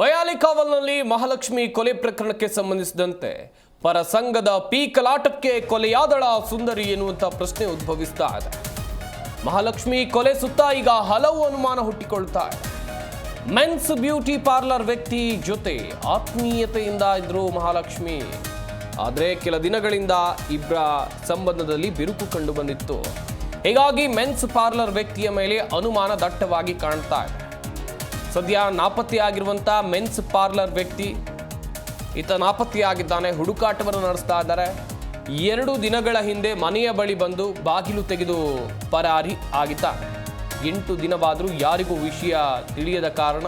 ವಯಾಲಿಕಾವಲ್ನಲ್ಲಿ ಮಹಾಲಕ್ಷ್ಮಿ ಕೊಲೆ ಪ್ರಕರಣಕ್ಕೆ ಸಂಬಂಧಿಸಿದಂತೆ ಪರಸಂಗದ ಪೀಕಲಾಟಕ್ಕೆ ಕೊಲೆಯಾದಳ ಸುಂದರಿ ಎನ್ನುವಂತ ಪ್ರಶ್ನೆ ಉದ್ಭವಿಸ್ತಾ ಇದೆ. ಮಹಾಲಕ್ಷ್ಮಿ ಕೊಲೆ ಸುತ್ತ ಈಗ ಹಲವು ಅನುಮಾನ ಹುಟ್ಟಿಕೊಳ್ತಾ ಇದೆ. ಮೆನ್ಸ್ ಬ್ಯೂಟಿ ಪಾರ್ಲರ್ ವ್ಯಕ್ತಿ ಜೊತೆ ಆತ್ಮೀಯತೆಯಿಂದ ಇದ್ರು ಮಹಾಲಕ್ಷ್ಮಿ. ಆದರೆ ಕೆಲ ದಿನಗಳಿಂದ ಇಬ್ಬರ ಸಂಬಂಧದಲ್ಲಿ ಬಿರುಕು ಕಂಡು ಬಂದಿತ್ತು. ಹೀಗಾಗಿ ಮೆನ್ಸ್ ಪಾರ್ಲರ್ ವ್ಯಕ್ತಿಯ ಮೇಲೆ ಅನುಮಾನ ದಟ್ಟವಾಗಿ ಕಾಣ್ತಾ ಇದೆ. ಸದ್ಯ ನಾಪತ್ತೆಯಾಗಿರುವಂಥ ಮೆನ್ಸ್ ಪಾರ್ಲರ್ ವ್ಯಕ್ತಿ ಈತ ನಾಪತ್ತೆಯಾಗಿದ್ದಾನೆ, ಹುಡುಕಾಟವನ್ನು ನಡೆಸ್ತಾ ಇದ್ದಾರೆ. ಎರಡು ದಿನಗಳ ಹಿಂದೆ ಮನೆಯ ಬಳಿ ಬಂದು ಬಾಗಿಲು ತೆಗೆದು ಪರಾರಿ ಆಗಿದ್ದ. ಎಂಟು ದಿನವಾದರೂ ಯಾರಿಗೂ ವಿಷಯ ತಿಳಿಯದ ಕಾರಣ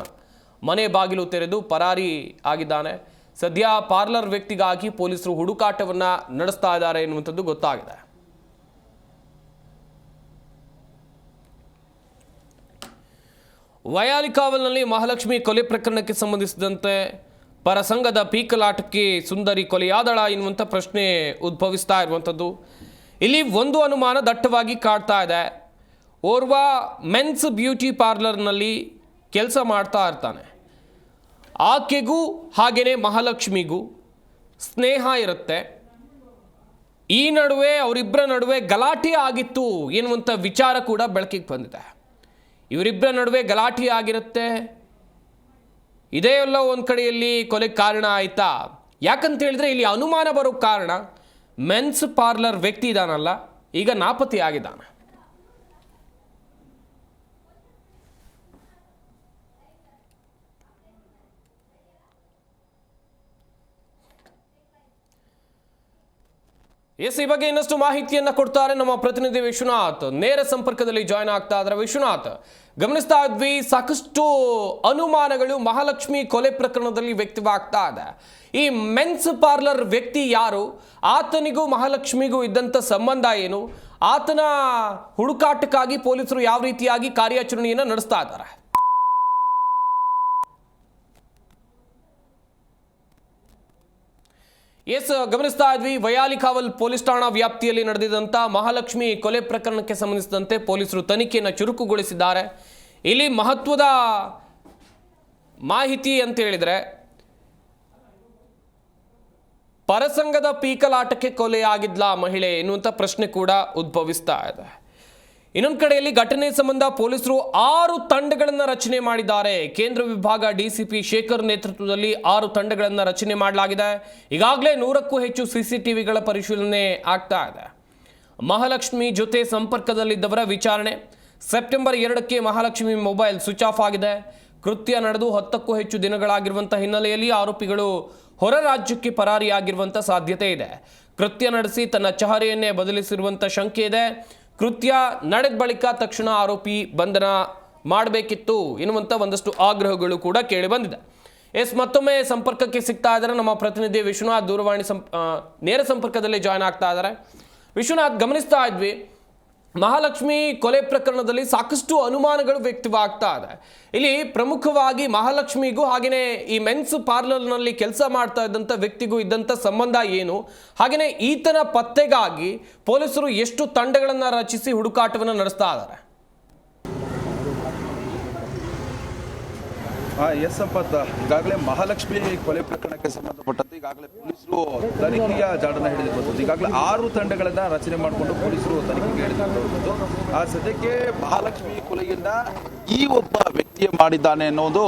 ಮನೆ ಬಾಗಿಲು ತೆರೆದು ಪರಾರಿ ಆಗಿದ್ದಾನೆ. ಸದ್ಯ ಪಾರ್ಲರ್ ವ್ಯಕ್ತಿಗಾಗಿ ಪೊಲೀಸರು ಹುಡುಕಾಟವನ್ನು ನಡೆಸ್ತಾ ಇದ್ದಾರೆ ಎನ್ನುವಂಥದ್ದು ಗೊತ್ತಾಗಿದೆ. ವಯಾಲಿಕಾವಲ್ನಲ್ಲಿ ಮಹಾಲಕ್ಷ್ಮಿ ಕೊಲೆ ಪ್ರಕರಣಕ್ಕೆ ಸಂಬಂಧಿಸಿದಂತೆ ಪರಸಂಗದ ಪೀಕಲಾಟಕ್ಕೆ ಸುಂದರಿ ಕೊಲೆಯಾದಳ ಎನ್ನುವಂಥ ಪ್ರಶ್ನೆ ಉದ್ಭವಿಸ್ತಾ ಇರುವಂಥದ್ದು. ಇಲ್ಲಿ ಒಂದು ಅನುಮಾನ ದಟ್ಟವಾಗಿ ಕಾಡ್ತಾ ಇದೆ. ಓರ್ವ ಮೆನ್ಸ್ ಬ್ಯೂಟಿ ಪಾರ್ಲರ್ನಲ್ಲಿ ಕೆಲಸ ಮಾಡ್ತಾ ಇರ್ತಾನೆ. ಆಕೆಗೂ ಹಾಗೆಯೇ ಮಹಾಲಕ್ಷ್ಮಿಗೂ ಸ್ನೇಹ ಇರುತ್ತೆ. ಈ ನಡುವೆ ಅವರಿಬ್ಬರ ನಡುವೆ ಗಲಾಟೆ ಆಗಿತ್ತು ಎನ್ನುವಂಥ ವಿಚಾರ ಕೂಡ ಬೆಳಕಿಗೆ ಬಂದಿದೆ. ಇವರಿಬ್ಬರ ನಡುವೆ ಗಲಾಟೆ ಆಗಿರುತ್ತೆ. ಇದೇ ಎಲ್ಲ ಒಂದು ಕಡೆಯಲ್ಲಿ ಕೊಲೆ ಕಾರಣ ಆಯಿತಾ? ಯಾಕಂತ ಹೇಳಿದ್ರೆ ಇಲ್ಲಿ ಅನುಮಾನ ಬರೋ ಕಾರಣ ಮೆನ್ಸ್ ಪಾರ್ಲರ್ ವ್ಯಕ್ತಿ ಇದಾನಲ್ಲ, ಈಗ ನಾಪತ್ತೆ ಆಗಿದ್ದಾನೆ ಎಸ್, ಈ ಬಗ್ಗೆ ಇನ್ನಷ್ಟು ಮಾಹಿತಿಯನ್ನ ಕೊಡ್ತಾರೆ ನಮ್ಮ ಪ್ರತಿನಿಧಿ ವಿಶ್ವನಾಥ್. ನೇರ ಸಂಪರ್ಕದಲ್ಲಿ ಜಾಯ್ನ್ ಆಗ್ತಾ ಇದ್ದಾರೆ ವಿಶ್ವನಾಥ್. ಗಮನಿಸ್ತಾ ಇದ್ವಿ, ಸಾಕಷ್ಟು ಅನುಮಾನಗಳು ಮಹಾಲಕ್ಷ್ಮಿ ಕೊಲೆ ಪ್ರಕರಣದಲ್ಲಿ ವ್ಯಕ್ತವಾಗ್ತಾ ಇದೆ. ಈ ಮೆನ್ಸ್ ಪಾರ್ಲರ್ ವ್ಯಕ್ತಿ ಯಾರು? ಆತನಿಗೂ ಮಹಾಲಕ್ಷ್ಮಿಗೂ ಇದ್ದಂಥ ಸಂಬಂಧ ಏನು? ಆತನ ಹುಡುಕಾಟಕ್ಕಾಗಿ ಪೊಲೀಸರು ಯಾವ ರೀತಿಯಾಗಿ ಕಾರ್ಯಾಚರಣೆಯನ್ನು ನಡೆಸ್ತಾ ಇದ್ದಾರೆ? ಎಸ್, ಗಮನಿಸ್ತಾ ಇದ್ವಿ ವಯಾಲಿಕಾವಲ್ ಪೊಲೀಸ್ ಠಾಣಾ ವ್ಯಾಪ್ತಿಯಲ್ಲಿ ನಡೆದಿದ್ದಂಥ ಮಹಾಲಕ್ಷ್ಮಿ ಕೊಲೆ ಪ್ರಕರಣಕ್ಕೆ ಸಂಬಂಧಿಸಿದಂತೆ ಪೊಲೀಸರು ತನಿಖೆಯನ್ನು ಚುರುಕುಗೊಳಿಸಿದ್ದಾರೆ. ಇಲ್ಲಿ ಮಹತ್ವದ ಮಾಹಿತಿ ಅಂತ ಹೇಳಿದ್ರೆ, ಪರಸಂಗದ ಪೀಕಲಾಟಕ್ಕೆ ಕೊಲೆಯಾಗಿದ್ಲಾ ಮಹಿಳೆ ಎನ್ನುವಂಥ ಪ್ರಶ್ನೆ ಕೂಡ ಉದ್ಭವಿಸ್ತಾ ಇದೆ. ಇನ್ನೊಂದು ಕಡೆಯಲ್ಲಿ ಘಟನೆ ಸಂಬಂಧ ಪೊಲೀಸರು ಆರು ತಂಡಗಳನ್ನು ರಚನೆ ಮಾಡಿದ್ದಾರೆ. ಕೇಂದ್ರ ವಿಭಾಗ ಡಿಸಿಪಿ ಶೇಖರ್ ನೇತೃತ್ವದಲ್ಲಿ ಆರು ತಂಡಗಳನ್ನು ರಚನೆ ಮಾಡಲಾಗಿದೆ. ಈಗಾಗಲೇ ನೂರಕ್ಕೂ ಹೆಚ್ಚು ಸಿಸಿಟಿವಿಗಳ ಪರಿಶೀಲನೆ ಆಗ್ತಾ ಇದೆ. ಮಹಾಲಕ್ಷ್ಮಿ ಜೊತೆ ಸಂಪರ್ಕದಲ್ಲಿದ್ದವರ ವಿಚಾರಣೆ. ಸೆಪ್ಟೆಂಬರ್ ಎರಡಕ್ಕೆ ಮಹಾಲಕ್ಷ್ಮಿ ಮೊಬೈಲ್ ಸ್ವಿಚ್ ಆಫ್ ಆಗಿದೆ. ಕೃತ್ಯ ನಡೆದು ಹತ್ತಕ್ಕೂ ಹೆಚ್ಚು ದಿನಗಳಾಗಿರುವಂಥ ಹಿನ್ನೆಲೆಯಲ್ಲಿ ಆರೋಪಿಗಳು ಹೊರ ರಾಜ್ಯಕ್ಕೆ ಪರಾರಿಯಾಗಿರುವಂಥ ಸಾಧ್ಯತೆ ಇದೆ. ಕೃತ್ಯ ನಡೆಸಿ ತನ್ನ ಚಹರೆಯನ್ನೇ ಬದಲಿಸಿರುವಂಥ ಶಂಕೆ ಇದೆ. ಕೃತ್ಯ ನಡೆದ ಬಳಿಕ ತಕ್ಷಣ ಆರೋಪಿ ಬಂಧನ ಮಾಡಬೇಕಿತ್ತು ಎನ್ನುವಂಥ ಒಂದಷ್ಟು ಆಗ್ರಹಗಳು ಕೂಡ ಕೇಳಿ ಬಂದಿದೆ. ಎಸ್, ಮತ್ತೊಮ್ಮೆ ಸಂಪರ್ಕಕ್ಕೆ ಸಿಗ್ತಾ ಇದ್ದಾರೆ ನಮ್ಮ ಪ್ರತಿನಿಧಿ ವಿಶ್ವನಾಥ್ ದೂರವಾಣಿ ಸಂಪ್ ನೇರ ಸಂಪರ್ಕದಲ್ಲಿ ಜಾಯ್ನ್ ಆಗ್ತಾ ಇದ್ದಾರೆ. ವಿಶ್ವನಾಥ್, ಗಮನಿಸ್ತಾ ಇದ್ವಿ. ಮಹಾಲಕ್ಷ್ಮಿ ಕೊಲೆ ಪ್ರಕರಣದಲ್ಲಿ ಸಾಕಷ್ಟು ಅನುಮಾನಗಳು ವ್ಯಕ್ತವಾಗ್ತಾ ಇದೆ. ಇಲ್ಲಿ ಪ್ರಮುಖವಾಗಿ ಮಹಾಲಕ್ಷ್ಮಿಗೂ ಹಾಗೆಯೇ ಈ ಮೆನ್ಸ್ ಪಾರ್ಲರ್ನಲ್ಲಿ ಕೆಲಸ ಮಾಡ್ತಾ ಇದ್ದಂಥ ವ್ಯಕ್ತಿಗೂ ಇದ್ದಂಥ ಸಂಬಂಧ ಏನು? ಹಾಗೆಯೇ ಈತನ ಪತ್ತೆಗಾಗಿ ಪೊಲೀಸರು ಎಷ್ಟು ತಂಡಗಳನ್ನು ರಚಿಸಿ ಹುಡುಕಾಟವನ್ನು ನಡೆಸ್ತಾ ಇದ್ದಾರೆ? ಎಸ್ ಸಂಪತ್ ಈಗಾಗಲೇ ಮಹಾಲಕ್ಷ್ಮಿ ಕೊಲೆ ಪ್ರಕರಣಕ್ಕೆ ಸಂಬಂಧಪಟ್ಟಂತೆ ಈಗಾಗಲೇ ಪೊಲೀಸರು ತನಿಖೆಯ ಜಾಡನ್ನ ಹಿಡಿದಿರುವಂಥದ್ದು. ಈಗಾಗಲೇ ಆರು ತಂಡಗಳನ್ನ ರಚನೆ ಮಾಡಿಕೊಂಡು ಪೊಲೀಸರು ತನಿಖೆಗೆ ಹಿಡಿದಿರುವಂಥದ್ದು ಆ, ಸದ್ಯಕ್ಕೆ ಮಹಾಲಕ್ಷ್ಮಿ ಕೊಲೆಯನ್ನ ಈ ಒಬ್ಬ ವ್ಯಕ್ತಿಯೇ ಮಾಡಿದ್ದಾನೆ ಅನ್ನೋದು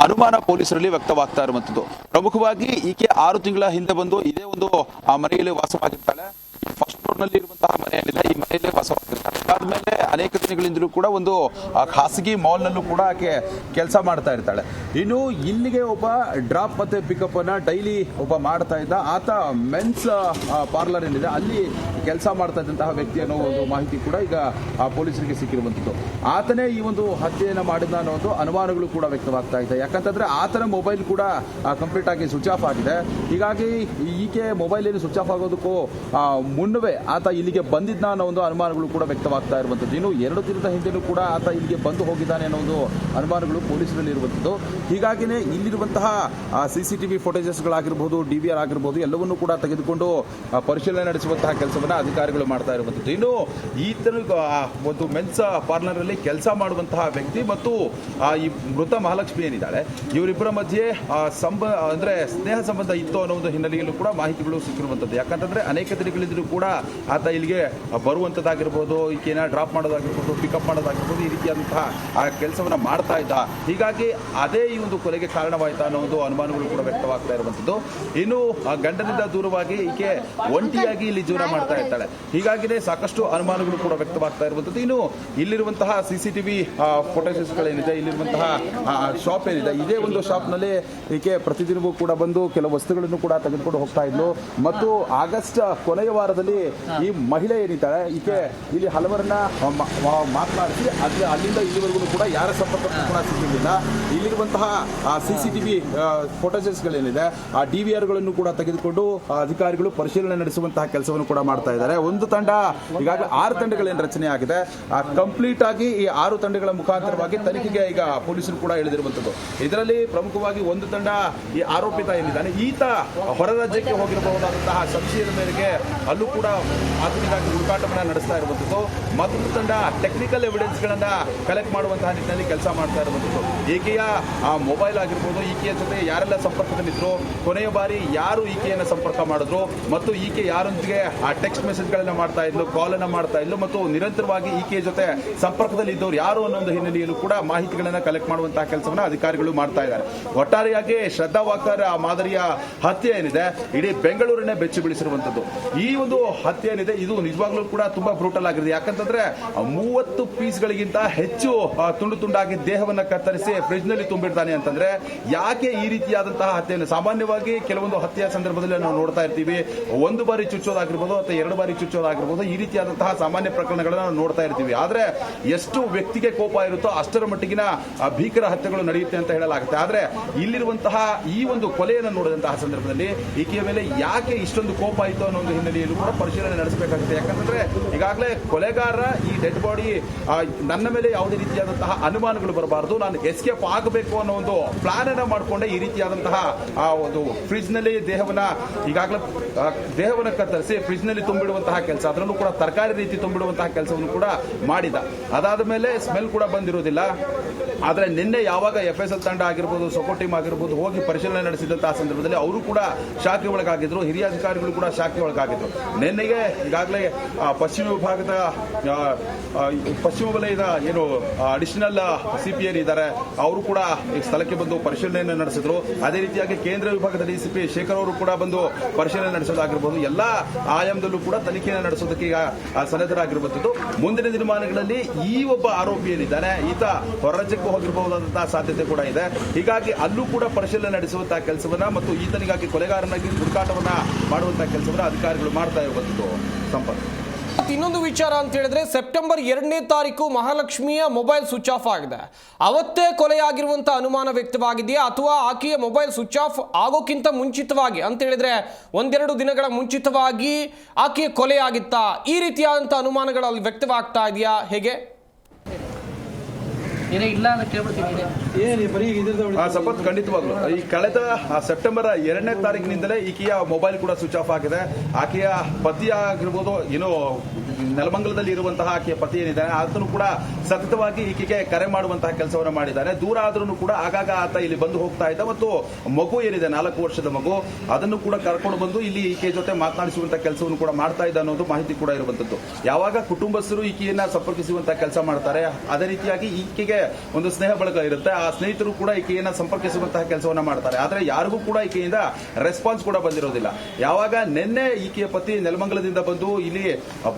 ಅನುಮಾನ ಪೊಲೀಸರಲ್ಲಿ ವ್ಯಕ್ತವಾಗ್ತಾ ಇರುವಂಥದ್ದು. ಪ್ರಮುಖವಾಗಿ ಈಕೆ ಆರು ತಿಂಗಳ ಹಿಂದೆ ಬಂದು ಇದೇ ಒಂದು ಮನೆಯಲ್ಲಿ ವಾಸವಾಗಿರ್ತಾಳೆ. ನಲ್ಲಿ ಇರುವಂತಹ ಮನೆ ಈ ಮನೆಯಲ್ಲೇ ವಾಸವಾಗಿರ್ತಾರೆ ಅದಾದ್ಮೇಲೆ ಅನೇಕ ದಿನಗಳಿಂದಲೂ ಕೂಡ ಒಂದು ಖಾಸಗಿ ಮಾಲ್ನಲ್ಲೂ ಕೂಡ ಆಕೆ ಕೆಲಸ ಮಾಡ್ತಾ ಇರ್ತಾಳೆ. ಇನ್ನು ಇಲ್ಲಿಗೆ ಒಬ್ಬ ಡ್ರಾಪ್ ಮತ್ತೆ ಪಿಕಪ್ ಅನ್ನ ಡೈಲಿ ಒಬ್ಬ ಮಾಡ್ತಾ ಇದ್ದ. ಆತ ಮೆನ್ಸ್ ಪಾರ್ಲರ್ ಏನಿದೆ ಅಲ್ಲಿ ಕೆಲಸ ಮಾಡ್ತಾ ಇದ್ದಂತಹ ವ್ಯಕ್ತಿ ಅನ್ನೋ ಒಂದು ಮಾಹಿತಿ ಕೂಡ ಈಗ ಪೊಲೀಸರಿಗೆ ಸಿಕ್ಕಿರುವಂತದ್ದು. ಆತನೇ ಈ ಒಂದು ಹತ್ಯೆಯನ್ನು ಮಾಡಿದ ಅನ್ನೋ ಒಂದು ಅನುಮಾನಗಳು ಕೂಡ ವ್ಯಕ್ತವಾಗ್ತಾ ಇದೆ. ಯಾಕಂತಂದ್ರೆ ಆತನ ಮೊಬೈಲ್ ಕೂಡ ಕಂಪ್ಲೀಟ್ ಆಗಿ ಸ್ವಿಚ್ ಆಫ್ ಆಗಿದೆ. ಹೀಗಾಗಿ ಈಕೆ ಮೊಬೈಲ್ ಏನು ಸ್ವಿಚ್ ಆಫ್ ಆಗೋದಕ್ಕೂ ಮುನ್ನವೇ ಆತ ಇಲ್ಲಿಗೆ ಬಂದಿದ್ದ ಅನ್ನೋ ಒಂದು ಅನುಮಾನಗಳು ಕೂಡ ವ್ಯಕ್ತವಾಗ್ತಾ ಇರುವಂಥದ್ದು. ಇನ್ನು ಎರಡು ದಿನದ ಹಿಂದೆಯೂ ಕೂಡ ಆತ ಇಲ್ಲಿಗೆ ಬಂದು ಹೋಗಿದ್ದಾನೆ ಅನ್ನೋ ಒಂದು ಅನುಮಾನಗಳು ಪೊಲೀಸರಲ್ಲಿ ಇರುವಂಥದ್ದು. ಹೀಗಾಗಿನೇ ಇಲ್ಲಿರುವಂತಹ ಸಿ ಸಿ ಟಿ ವಿ ಫೋಟೇಜಸ್ಗಳಾಗಿರ್ಬೋದು, ಡಿ ವಿ ಆರ್ ಆಗಿರ್ಬೋದು, ಎಲ್ಲವನ್ನೂ ಕೂಡ ತೆಗೆದುಕೊಂಡು ಪರಿಶೀಲನೆ ನಡೆಸುವಂತಹ ಕೆಲಸವನ್ನು ಅಧಿಕಾರಿಗಳು ಮಾಡ್ತಾ ಇರುವಂಥದ್ದು. ಇನ್ನು ಈತನ ಒಂದು ಮೆನ್ಸ್ ಪಾರ್ಲರ್ ಅಲ್ಲಿ ಕೆಲಸ ಮಾಡುವಂತಹ ವ್ಯಕ್ತಿ ಮತ್ತು ಈ ಮೃತ ಮಹಾಲಕ್ಷ್ಮಿ ಏನಿದ್ದಾಳೆ, ಇವರಿಬ್ಬರ ಮಧ್ಯೆ ಸಂಬ, ಅಂದ್ರೆ ಸ್ನೇಹ ಸಂಬಂಧ ಇತ್ತು ಅನ್ನೋ ಒಂದು ಹಿನ್ನೆಲೆಯಲ್ಲೂ ಕೂಡ ಮಾಹಿತಿಗಳು ಸಿಕ್ಕಿರುವಂಥದ್ದು. ಯಾಕಂತಂದರೆ ಅನೇಕ ದಿನಗಳಿಂದಲೂ ಕೂಡ ಆತ ಇಲ್ಲಿಗೆ ಬರುವಂಥದ್ದಾಗಿರ್ಬೋದು ಈಕೆನ ಡ್ರಾಪ್ ಮಾಡೋದಾಗಿರ್ಬೋದು ಪಿಕಪ್ ಮಾಡೋದಾಗಿರ್ಬೋದು, ಈ ರೀತಿಯಾದಂತಹ ಆ ಕೆಲಸವನ್ನು ಮಾಡ್ತಾ ಇದ್ದ. ಹೀಗಾಗಿ ಅದೇ ಈ ಒಂದು ಕೊಲೆಗೆ ಕಾರಣವಾಯ್ತಾ ಅನ್ನೋ ಒಂದು ಅನುಮಾನಗಳು ಕೂಡ ವ್ಯಕ್ತವಾಗ್ತಾ ಇರುವಂಥದ್ದು ಇನ್ನು ಗಂಡನಿಂದ ದೂರವಾಗಿ ಈಕೆ ಒಂಟಿಯಾಗಿ ಇಲ್ಲಿ ಜೀವನ ಮಾಡ್ತಾ ಇರ್ತಾಳೆ ಹೀಗಾಗಿನೇ ಸಾಕಷ್ಟು ಅನುಮಾನಗಳು ಕೂಡ ವ್ಯಕ್ತವಾಗ್ತಾ ಇರುವಂಥದ್ದು ಇನ್ನು, ಇಲ್ಲಿರುವಂತಹ ಸಿ ಸಿ ಟಿ ವಿ ಫೋಟೋಸ್ಗಳೇನಿದೆ ಇಲ್ಲಿರುವಂತಹ ಶಾಪ್ ಏನಿದೆ, ಇದೇ ಒಂದು ಶಾಪ್ನಲ್ಲಿ ಈಕೆ ಪ್ರತಿದಿನವೂ ಕೂಡ ಬಂದು ಕೆಲವು ವಸ್ತುಗಳನ್ನು ಕೂಡ ತೆಗೆದುಕೊಂಡು ಹೋಗ್ತಾ ಇದ್ಲು. ಮತ್ತು ಆಗಸ್ಟ್ ಕೊನೆಯ ವಾರದಲ್ಲಿ ಈ ಮಹಿಳೆ ಏನಿದ್ದಾಳೆ ಈಕೆ ಇಲ್ಲಿ ಹಲವರನ್ನ ಮಾತನಾಡಿಸಿ ಅಲ್ಲಿ ಅಲ್ಲಿಂದ ಇಲ್ಲಿವರೆಗೂ ಕೂಡ ಯಾರ ಸಂಪರ್ಕ ಕೂಡ ಸಿಗಲಿಲ್ಲ ಇಲ್ಲಿರುವಂತಹ ಸಿ ಸಿ ಟಿ ವಿ ಫೋಟೋಸಸ್ಗಳೇನಿದೆ ಆ ಡಿ ವಿ ಆರ್ಗಳನ್ನು ಕೂಡ ತೆಗೆದುಕೊಂಡು ಆ ಅಧಿಕಾರಿಗಳು ಪರಿಶೀಲನೆ ನಡೆಸುವಂತಹ ಕೆಲಸವನ್ನು ಕೂಡ ಮಾಡ್ತಾ ಇದ್ದಾರೆ. ಒಂದು ತಂಡ ಈಗಾಗಲೇ ಆರು ತಂಡಗಳೇನು ರಚನೆ ಆಗಿದೆ. ಕಂಪ್ಲೀಟ್ ಆಗಿ ಈ ಆರು ತಂಡಗಳ ಮುಖಾಂತರವಾಗಿ ತನಿಖೆಗೆ ಈಗ ಪೊಲೀಸರು ಕೂಡ ಇಳಿದಿರುವಂತದ್ದು ಇದರಲ್ಲಿ ಪ್ರಮುಖವಾಗಿ ಒಂದು ತಂಡ ಈ ಆರೋಪಿತ ಏನಿದ್ದಾನೆ ಈತ ಹೊರ ರಾಜ್ಯಕ್ಕೆ ಹೋಗಿರಬಹುದಾದಂತಹ ಸಂಶಯದ ಮೇರೆಗೆ ಅಲ್ಲೂ ಕೂಡ ಆತನಿಗಾಗಿ ಹುಡುಕಾಟವನ್ನು ನಡೆಸ್ತಾ ಇರುವಂಥದ್ದು. ಮತ್ತೊಂದು ತಂಡ ಟೆಕ್ನಿಕಲ್ ಎವಿಡೆನ್ಸ್ ಗಳನ್ನ ಕಲೆಕ್ಟ್ ಮಾಡುವಂತಹ ನಿಟ್ಟಿನಲ್ಲಿ ಕೆಲಸ ಮಾಡ್ತಾ ಇರುವಂಥದ್ದು. ಈಕೆಯ ಆ ಮೊಬೈಲ್ ಆಗಿರ್ಬೋದು, ಈಕೆಯ ಜೊತೆ ಯಾರೆಲ್ಲ ಸಂಪರ್ಕದಲ್ಲಿದ್ದರು ಕೊನೆಯ ಬಾರಿ ಯಾರು ಈಕೆಯನ್ನು ಸಂಪರ್ಕ ಮಾಡಿದ್ರು, ಮತ್ತು ಈಕೆ ಯಾರೊಂದಿಗೆ ಆ ಟೆಕ್ಸ್ಟ್ ಮೆಸೇಜ್ ಗಳನ್ನ ಮಾಡ್ತಾ ಇದ್ಲು ಕಾಲ್ ಅನ್ನ ಮಾಡ್ತಾ ಇದ್ಲು, ಮತ್ತು ನಿರಂತರವಾಗಿ ಈಕೆಯ ಜೊತೆ ಸಂಪರ್ಕದಲ್ಲಿ ಇದ್ದವರು ಯಾರು ಅನ್ನೋ ಹಿನ್ನೆಲೆಯಲ್ಲೂ ಕೂಡ ಮಾಹಿತಿಗಳನ್ನು ಕಲೆಕ್ಟ್ ಮಾಡುವಂತಹ ಕೆಲಸವನ್ನು ಅಧಿಕಾರಿಗಳು ಮಾಡ್ತಾ ಇದ್ದಾರೆ. ಒಟ್ಟಾರೆಯಾಗಿ ಶ್ರದ್ಧಾ ಆ ಮಾದರಿಯ ಹತ್ಯೆ ಏನಿದೆ, ಇಡೀ ಬೆಂಗಳೂರನ್ನೇ ಬೆಚ್ಚಿ ಬೀಳಿಸಿರುವಂತದ್ದು ಈ ಒಂದು ಹತ್ಯೆ ಏನಿದೆ ಇದು ನಿಜವಾಗ್ಲೂ ಕೂಡ ತುಂಬಾ ಬ್ರೂಟಲ್ ಆಗಿದೆ ಯಾಕಂತಂದ್ರೆ ಮೂವತ್ತು ಪೀಸ್ಗಳಿಗಿಂತ ಹೆಚ್ಚು ತುಂಡು ತುಂಡಾಗಿ ದೇಹವನ್ನ ಕತ್ತರಿಸಿ ಫ್ರಿಡ್ಜ್ನಲ್ಲಿ ತುಂಬಿಡ್ತಾನೆ ಅಂತಂದ್ರೆ, ಯಾಕೆ ಈ ರೀತಿಯಾದಂತಹ ಹತ್ಯೆಯನ್ನು? ಸಾಮಾನ್ಯವಾಗಿ ಕೆಲವೊಂದು ಹತ್ಯೆಯ ಸಂದರ್ಭದಲ್ಲಿ ನಾವು ನೋಡ್ತಾ ಇರ್ತೀವಿ. ಒಂದು ಬಾರಿ ಚುಚ್ಚೋದಾಗಿರ್ಬೋದು ಅಥವಾ ಎರಡು ಬಾರಿ ಚುಚ್ಚೋದಾಗಿರ್ಬೋದು ಈ ರೀತಿಯಾದಂತಹ ಸಾಮಾನ್ಯ ಪ್ರಕರಣಗಳನ್ನ ನಾವು ನೋಡ್ತಾ ಇರ್ತೀವಿ. ಆದ್ರೆ, ಎಷ್ಟು ವ್ಯಕ್ತಿಗೆ ಕೋಪ ಇರುತ್ತೋ ಅಷ್ಟರ ಮಟ್ಟಿಗಿನ ಭೀಕರ ಹತ್ಯೆಗಳು ನಡೆಯುತ್ತೆ ಅಂತ ಹೇಳಲಾಗುತ್ತೆ. ಆದ್ರೆ, ಇಲ್ಲಿರುವಂತಹ ಈ ಒಂದು ಕೊಲೆಯನ್ನು ನೋಡಿದಂತಹ ಸಂದರ್ಭದಲ್ಲಿ ಈಕೆಯ ಮೇಲೆ ಯಾಕೆ ಇಷ್ಟೊಂದು ಕೋಪ ಆಯಿತು ಅನ್ನೋ ಒಂದು ಹಿನ್ನೆಲೆಯಲ್ಲೂ ಕೂಡ ಪರಿಶೀಲನೆ ನಡೆಸಬೇಕಾಗುತ್ತೆ. ಯಾಕಂತಂದ್ರೆ ಈಗಾಗಲೇ ಕೊಲೆಗಾರ ಈ ಡೆಡ್ ಬಾಡಿ ನನ್ನ ಮೇಲೆ ಯಾವುದೇ ರೀತಿಯಾದಂತಹ ಅನುಮಾನಗಳು ಬರಬಾರದು. ನಾನು ಎಸ್ಕೇಪ್ ಆಗಬೇಕು ಅನ್ನೋ ಒಂದು ಪ್ಲಾನ್ ಅನ್ನ ಮಾಡಿಕೊಂಡೆ ಈ ರೀತಿಯಾದಂತಹ, ಆ, ಒಂದು ಫ್ರಿಜ್ನಲ್ಲಿ ದೇಹವನ್ನ ಈಗಾಗಲೇ ದೇಹವನ್ನು ದೇಹವನ್ನ ಕತ್ತರಿಸಿ ಫ್ರಿಜ್ನಲ್ಲಿ ತುಂಬಿಡುವಂತಹ ಕೆಲಸ, ಅದರಲ್ಲೂ ಕೂಡ ತರಕಾರಿ ರೀತಿ ತುಂಬಿಡುವಂತಹ ಕೆಲಸವನ್ನು ಕೂಡ ಮಾಡಿದ. ಅದಾದ ಮೇಲೆ ಸ್ಮೆಲ್ ಕೂಡ ಬಂದಿರೋದಿಲ್ಲ. ಆದರೆ ನಿನ್ನೆ ಯಾವಾಗ ಎಫ್ ಎಸ್ ಎಲ್ ತಂಡ ಆಗಿರ್ಬೋದು ಸಪೋರ್ಟ್ ಟೀಮ್ ಆಗಿರ್ಬೋದು ಹೋಗಿ ಪರಿಶೀಲನೆ ನಡೆಸಿದಂತಹ ಸಂದರ್ಭದಲ್ಲಿ ಅವರು ಕೂಡ ಶಾಖೆ ಒಳಗಾಗಿದ್ರು, ಹಿರಿಯ ಅಧಿಕಾರಿಗಳು ಕೂಡ ಶಾಖೆ ಒಳಗಾಗಿದ್ರು. ನಿನ್ನೆಗೆ ಈಗಾಗಲೇ ಪಶ್ಚಿಮ ವಿಭಾಗದ ಪಶ್ಚಿಮ ವಲಯದ ಏನು ಅಡಿಷನಲ್ ಸಿ ಪಿ ಇದ್ದಾರೆ ಅವರು ಕೂಡ ಈ ಸ್ಥಳಕ್ಕೆ ಬಂದು ಪರಿಶೀಲನೆಯನ್ನು ನಡೆಸಿದ್ರು. ಅದೇ ರೀತಿಯಾಗಿ ಕೇಂದ್ರ ವಿಭಾಗದ ಡಿಸಿಪಿ ಶೇಖರ್ ಅವರು ಕೂಡ ಬಂದು ಪರಿಶೀಲನೆ ನಡೆಸೋದಾಗಿರ್ಬೋದು. ಎಲ್ಲಾ ಆಯಾಮದಲ್ಲೂ ಕೂಡ ತನಿಖೆಯನ್ನು ನಡೆಸೋದಕ್ಕೆ ಈಗ ಆ, ಮುಂದಿನ ದಿನಮಾನಗಳಲ್ಲಿ ಈ ಒಬ್ಬ ಆರೋಪಿ ಏನಿದ್ದಾನೆ ಈತ ಹೊರ ರಾಜ್ಯಕ್ಕೆ ಹೋಗಿರಬಹುದಾದಂತಹ ಸಾಧ್ಯತೆ ಕೂಡ ಇದೆ. ಹೀಗಾಗಿ ಅಲ್ಲೂ ಕೂಡ ಪರಿಶೀಲನೆ ನಡೆಸುವಂತಹ ಕೆಲಸವನ್ನ ಮತ್ತು ಈತನಿಗಾಗಿ ಕೊಲೆಗಾರನಾಗಿ ಹುಡುಕಾಟವನ್ನ ಮಾಡುವಂತಹ ಕೆಲಸವನ್ನ ಅಧಿಕಾರಿಗಳು ಮಾಡ್ತಾ ಇರುವಂತದ್ದು ಮತ್ತ್ ಇನ್ನೊಂದು ವಿಚಾರ ಅಂತ ಹೇಳಿದ್ರೆ ಸೆಪ್ಟೆಂಬರ್ ಎರಡನೇ ತಾರೀಕು ಮಹಾಲಕ್ಷ್ಮಿಯ ಮೊಬೈಲ್ ಸ್ವಿಚ್ ಆಫ್ ಆಗಿದೆ. ಅವತ್ತೇ ಕೊಲೆಯಾಗಿರುವಂತ ಅನುಮಾನ ವ್ಯಕ್ತವಾಗಿದೆಯಾ? ಅಥವಾ ಆಕೆಯ ಮೊಬೈಲ್ ಸ್ವಿಚ್ ಆಫ್ ಆಗೋಕ್ಕಿಂತ ಮುಂಚಿತವಾಗಿ ಅಂತ ಹೇಳಿದ್ರೆ ಒಂದೆರಡು ದಿನಗಳ ಮುಂಚಿತವಾಗಿ ಆಕೆಯ ಕೊಲೆಯಾಗಿತ್ತಾ? ಈ ರೀತಿಯಾದಂಥ ಅನುಮಾನಗಳು ಅಲ್ಲಿ ವ್ಯಕ್ತವಾಗ್ತಾ ಇದೆಯಾ? ಹೇಗೆ? ಏನೇ ಇಲ್ಲ ಅಂತ ಕೇಳ್ಬಿಡ್ತೀನಿ ಆ ಸಪತ್ ಖಂಡಿತವಾಗ್ಲು. ಈ ಕಳೆದ ಆ, ಸೆಪ್ಟೆಂಬರ್ ಎರಡನೇ ತಾರೀಕಿನಿಂದಲೇ ಈಕೆಯ ಮೊಬೈಲ್ ಕೂಡ ಸ್ವಿಚ್ ಆಫ್ ಆಗಿದೆ. ಆಕೆಯ ಪತಿ ಆಗಿರ್ಬೋದು ಏನು ನೆಲಮಂಗಲದಲ್ಲಿ ಇರುವಂತಹ ಆಕೆಯ ಪತಿ ಏನಿದ್ದಾನೆ, ಆತನು ಕೂಡ ಸತತವಾಗಿ ಈಕೆಗೆ ಕರೆ ಮಾಡುವಂತಹ ಕೆಲಸವನ್ನು ಮಾಡಿದ್ದಾನೆ. ದೂರ ಆದ್ರೂ ಕೂಡ ಆಗಾಗ ಆತ ಇಲ್ಲಿ ಬಂದು ಹೋಗ್ತಾ ಇದ್ದ. ಮತ್ತು ಮಗು ಏನಿದೆ, ನಾಲ್ಕು ವರ್ಷದ ಮಗು, ಅದನ್ನು ಕೂಡ ಕರ್ಕೊಂಡು ಬಂದು ಇಲ್ಲಿ ಈಕೆ ಜೊತೆ ಮಾತನಾಡಿಸುವಂತಹ ಕೆಲಸವನ್ನು ಕೂಡ ಮಾಡ್ತಾ ಇದ್ದ ಅನ್ನೋದು ಮಾಹಿತಿ ಕೂಡ ಇರುವಂತದ್ದು. ಯಾವಾಗ ಕುಟುಂಬಸ್ಥರು ಈಕೆಯನ್ನ ಸಂಪರ್ಕಿಸುವಂತಹ ಕೆಲಸ ಮಾಡ್ತಾರೆ, ಅದೇ ರೀತಿಯಾಗಿ ಈಕೆಗೆ ಒಂದು ಸ್ನೇಹ ಬಳಗ ಇರುತ್ತೆ. ಆ ಸ್ನೇಹಿತರು ಕೂಡ ಈಕೆಯನ್ನ ಸಂಪರ್ಕಿಸುವಂತಹ ಕೆಲಸವನ್ನ ಮಾಡ್ತಾರೆ. ಆದರೆ ಯಾರಿಗೂ ಕೂಡ ಈಕೆಯಿಂದ ರೆಸ್ಪಾನ್ಸ್ ಕೂಡ ಬಂದಿರೋದಿಲ್ಲ. ಯಾವಾಗ ನಿನ್ನೆ ಈಕೆಯ ಪತಿ ನೆಲಮಂಗಲದಿಂದ ಬಂದು ಇಲ್ಲಿ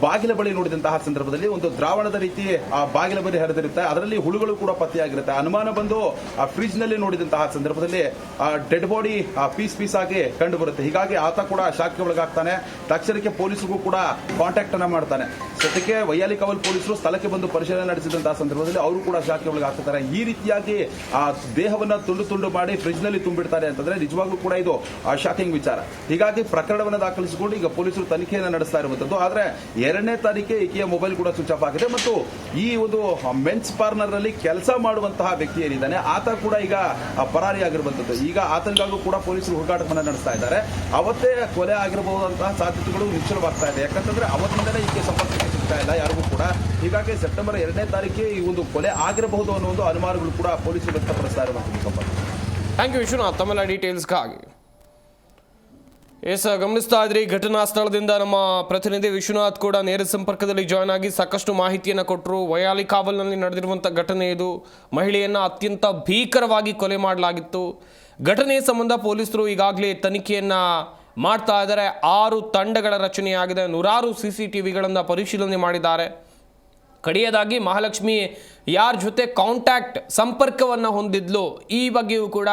ಬಾಗಿಲ ಬಳಿ ನೋಡಿದಂತಹ ಸಂದರ್ಭದಲ್ಲಿ ಒಂದು ದ್ರಾವಣದ ರೀತಿ ಆ ಬಾಗಿಲ ಬಳಿ ಹರಿದಿರುತ್ತೆ. ಅದರಲ್ಲಿ ಹುಳುಗಳು ಕೂಡ ಪತ್ತೆಯಾಗಿರುತ್ತೆ. ಅನುಮಾನ ಬಂದು ಆ ಫ್ರಿಜ್ನಲ್ಲಿ ನೋಡಿದಂತಹ ಸಂದರ್ಭದಲ್ಲಿ ಆ ಡೆಡ್ ಬಾಡಿ ಪೀಸ್ ಪೀಸ್ ಆಗಿ ಕಂಡು ಬರುತ್ತೆ. ಹೀಗಾಗಿ ಆತ ಕೂಡ ಶಾಖೆ ಒಳಗಾಗ್ತಾನೆ. ತಕ್ಷಣಕ್ಕೆ ಪೊಲೀಸರಿಗೂ ಕೂಡ ಕಾಂಟ್ಯಾಕ್ಟ್ ಅನ್ನ ಮಾಡ್ತಾನೆ. ಸದ್ಯಕ್ಕೆ ವೈಯಾಲಿ ಕವಲ್ ಪೊಲೀಸರು ಸ್ಥಳಕ್ಕೆ ಬಂದು ಪರಿಶೀಲನೆ ನಡೆಸಿದಂತಹ ಸಂದರ್ಭದಲ್ಲಿ ಅವರು ಕೂಡ ಶಾಖೆ ಒಳಗಾಗ್ತಾರೆ ಈ ರೀತಿಯಾಗಿ ಆ ದೇಹವನ್ನ ತುಂಡು ತುಂಡು ಮಾಡಿ ಫ್ರಿಜ್ನಲ್ಲಿ ತುಂಬಿಡ್ತಾರೆ ಅಂತಂದ್ರೆ ನಿಜವಾಗ್ಲೂ ಕೂಡ ಇದು ಶಾಕಿಂಗ್ ವಿಚಾರ. ಹೀಗಾಗಿ ಪ್ರಕರಣವನ್ನು ದಾಖಲಿಸಿಕೊಂಡು ಈಗ ಪೊಲೀಸರು ತನಿಖೆಯನ್ನು ನಡೆಸ್ತಾ ಇರುವಂತದ್ದು. ಆದ್ರೆ ಎರಡನೇ ತಾರೀಕೆ ಈಕೆಯ ಮೊಬೈಲ್ ಕೂಡ ಸ್ವಿಚ್ ಆಫ್ ಆಗಿದೆ. ಮತ್ತು ಈ ಒಂದು ಮೆನ್ಸ್ ಪಾರ್ಲರ್ ಅಲ್ಲಿ ಕೆಲಸ ಮಾಡುವಂತಹ ವ್ಯಕ್ತಿ ಏನಿದ್ದಾನೆ, ಆತ ಕೂಡ ಈಗ ಪರಾರಿ ಪರಾರಿಯಾಗಿರುವಂತದ್ದು ಈಗ ಆತನಿಗಾಗೂ ಕೂಡ ಪೊಲೀಸರು ಹುಡುಕಾಟವನ್ನು ನಡೆಸ್ತಾ ಇದ್ದಾರೆ. ಅವತ್ತೇ ಕೊಲೆ ಆಗಿರಬಹುದಂತಹ ಸಾಧ್ಯತೆಗಳು ನಿಶ್ಚಲವಾಗ್ತಾ ಇದೆ. ಯಾಕಂತಂದ್ರೆ ಅವತ್ತಿಂದಲೇ ಈಕೆ ಸಂಪರ್ಕಕ್ಕೆ ಸಿಗ್ತಾ ಇಲ್ಲ, ಯಾರಿಗೂ ಕೂಡ. ಹೀಗಾಗಿ ಸೆಪ್ಟೆಂಬರ್ ಎರಡನೇ ತಾರೀಕಿಗೆ ಈ ಒಂದು ಕೊಲೆ ಆಗಿರಬಹುದು ಅನ್ನೋ ಒಂದು ಅನುಮಾನಗಳು ಕೂಡ ಪೊಲೀಸರು ವ್ಯಕ್ತಪಡಿಸ್ತಾ ಇರುವಂತಹ ಸಂಪರ್ಕ ಥ್ಯಾಂಕ್ ಯು ವಿಶ್ವನಾಥ್. ತಮ್ಮೆಲ್ಲ ಡೀಟೇಲ್ಸ್ಗಾಗಿ ಎಸ್, ಗಮನಿಸ್ತಾ ಇದ್ರಿ ಘಟನಾ ಸ್ಥಳದಿಂದ ನಮ್ಮ ಪ್ರತಿನಿಧಿ ವಿಶ್ವನಾಥ್ ಕೂಡ ನೇರ ಸಂಪರ್ಕದಲ್ಲಿ ಜಾಯ್ನ್ ಆಗಿ ಸಾಕಷ್ಟು ಮಾಹಿತಿಯನ್ನು ಕೊಟ್ಟರು ವಯಾಲಿ ಕಾವಲ್ನಲ್ಲಿ ನಡೆದಿರುವಂಥ ಘಟನೆ ಇದು. ಮಹಿಳೆಯನ್ನು ಅತ್ಯಂತ ಭೀಕರವಾಗಿ ಕೊಲೆ ಮಾಡಲಾಗಿತ್ತು. ಘಟನೆ ಸಂಬಂಧ ಪೊಲೀಸರು ಈಗಾಗಲೇ ತನಿಖೆಯನ್ನು ಮಾಡ್ತಾ ಇದ್ದಾರೆ. ಆರು ತಂಡಗಳ ರಚನೆಯಾಗಿದೆ. ನೂರಾರು ಸಿ ಸಿ ಟಿ ವಿಗಳನ್ನು ಪರಿಶೀಲನೆ ಮಾಡಿದ್ದಾರೆ. ಕಡೆಯದಾಗಿ ಮಹಾಲಕ್ಷ್ಮಿ ಯಾರ ಜೊತೆ ಕಾಂಟ್ಯಾಕ್ಟ್ ಸಂಪರ್ಕವನ್ನು ಹೊಂದಿದ್ಲು, ಈ ಬಗ್ಗೆಯೂ ಕೂಡ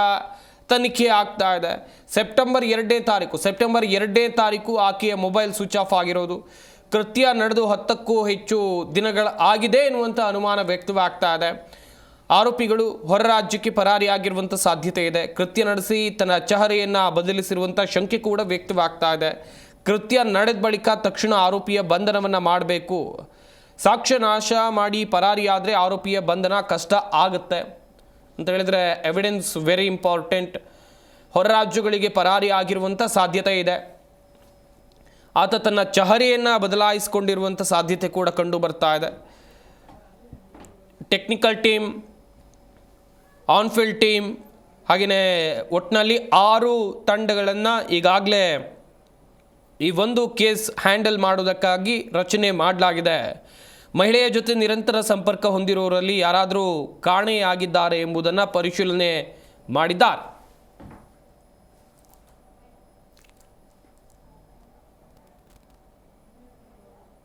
ತನಿಖೆ ಆಗ್ತಾ ಇದೆ. ಸೆಪ್ಟೆಂಬರ್ ಎರಡನೇ ತಾರೀಕು, ಸೆಪ್ಟೆಂಬರ್ ಎರಡನೇ ತಾರೀಕು ಆಕೆಯ ಮೊಬೈಲ್ ಸ್ವಿಚ್ ಆಫ್ ಆಗಿರೋದು. ಕೃತ್ಯ ನಡೆದು ಹತ್ತಕ್ಕೂ ಹೆಚ್ಚು ದಿನಗಳ ಆಗಿದೆ ಎನ್ನುವಂಥ ಅನುಮಾನ ವ್ಯಕ್ತವಾಗ್ತಾ ಇದೆ. ಆರೋಪಿಗಳು ಹೊರ ರಾಜ್ಯಕ್ಕೆ ಪರಾರಿಯಾಗಿರುವಂಥ ಸಾಧ್ಯತೆ ಇದೆ. ಕೃತ್ಯ ನಡೆಸಿ ತನ್ನ ಚಹರೆಯನ್ನು ಬದಲಿಸಿರುವಂಥ ಶಂಕೆ ಕೂಡ ವ್ಯಕ್ತವಾಗ್ತಾ ಇದೆ. ಕೃತ್ಯ ನಡೆದ ಬಳಿಕ ತಕ್ಷಣ ಆರೋಪಿಯ ಬಂಧನವನ್ನು ಮಾಡಬೇಕು. ಸಾಕ್ಷ್ಯ ನಾಶ ಮಾಡಿ ಪರಾರಿಯಾದರೆ ಆರೋಪಿಯ ಬಂಧನ ಕಷ್ಟ ಆಗುತ್ತೆ. ಅಂತ ಹೇಳಿದ್ರೆ ಎವಿಡೆನ್ಸ್ ವೆರಿ ಇಂಪಾರ್ಟೆಂಟ್ ಹೊರ ರಾಜ್ಯಗಳಿಗೆ ಪರಾರಿ ಆಗಿರುವಂಥ ಸಾಧ್ಯತೆ ಇದೆ. ಆತ ತನ್ನ ಚಹರಿಯನ್ನು ಬದಲಾಯಿಸಿಕೊಂಡಿರುವಂಥ ಸಾಧ್ಯತೆ ಕೂಡ ಕಂಡು ಬರ್ತಾ ಇದೆ. ಟೆಕ್ನಿಕಲ್ ಟೀಮ್ ಆನ್ಫೀಲ್ಡ್ ಟೀಮ್ ಹಾಗೆಯೇ ಒಟ್ಟಿನಲ್ಲಿ ಆರು ತಂಡಗಳನ್ನು ಈಗಾಗಲೇ ಈ ಒಂದು ಕೇಸ್ ಹ್ಯಾಂಡಲ್ ಮಾಡೋದಕ್ಕಾಗಿ ರಚನೆ ಮಾಡಲಾಗಿದೆ. ಮಹಿಳೆಯ ಜೊತೆ ನಿರಂತರ ಸಂಪರ್ಕ ಹೊಂದಿರುವವರಲ್ಲಿ ಯಾರಾದರೂ ಕಾಣೆಯಾಗಿದ್ದಾರೆ ಎಂಬುದನ್ನು ಪರಿಶೀಲನೆ ಮಾಡಿದ್ದಾರೆ.